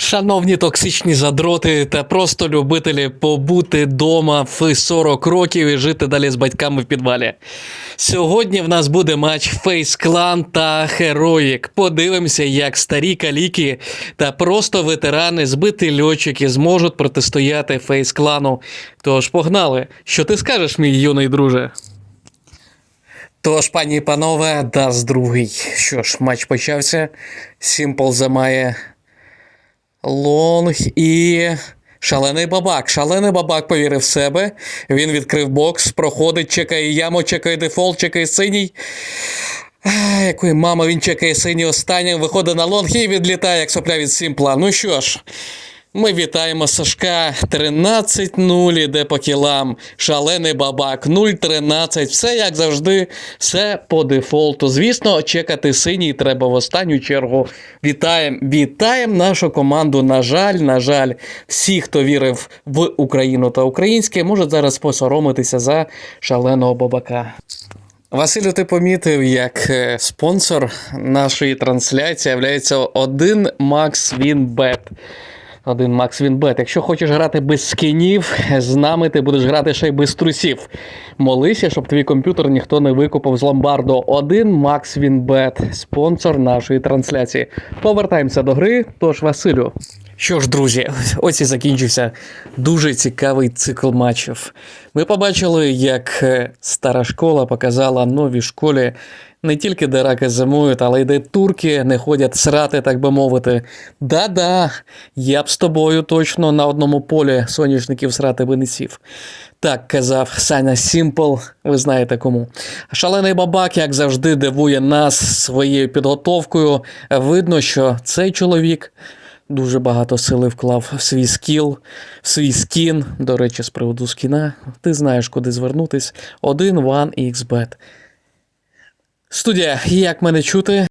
Шановні токсичні задроти та просто любителі побути дома в 40 років і жити далі з батьками в підвалі. Сьогодні в нас буде матч Face Clan та Heroic. Подивимося, як старі каліки та просто ветерани, збиті льотчики зможуть протистояти Face Clan. Тож погнали. Що ти скажеш, мій юний друже? Тож, пані і панове, даст другий. Що ж, матч почався. Сімпл замає Лонг і. Шалений бабак. Шалений бабак повірив в себе. Він відкрив бокс, проходить, чекає яму, чекає дефолт, чекає синій. Якої мама він чекає синій останнім, виходить на лонг і відлітає, як сопля від сімпла. Ну що ж, ми вітаємо Сашка. 13-0 іде по кілам. Шалений бабак. 0-13. Все як завжди, все по дефолту. Звісно, чекати синій треба в останню чергу. Вітаємо, вітаємо нашу команду. На жаль, на жаль, всі, хто вірив в Україну та українське, можуть зараз посоромитися за шаленого бабака. Василю, ти помітив, як е, спонсор нашої трансляції являється один Макс Вінбет. Один Макс Вінбет. Якщо хочеш грати без скінів, з нами ти будеш грати ще й без трусів. Молися, щоб твій комп'ютер ніхто не викупив з ломбарду. Один Макс Вінбет, спонсор нашої трансляції. Повертаємося до гри. Тож, Василю. Що ж, друзі, ось і закінчився дуже цікавий цикл матчів. Ми побачили, як е, стара школа показала новій школі не тільки де раки зимують, але й де турки не ходять срати, так би мовити. Да-да, я б з тобою точно на одному полі соняшників срати би не сів. Так казав Саня Сімпл, ви знаєте кому. Шалений бабак, як завжди, дивує нас своєю підготовкою. Видно, що цей чоловік дуже багато сили вклав в свій скіл, в свій скін. До речі, з приводу скіна, ти знаєш, куди звернутись. Один One XBet. Студія, як мене чути?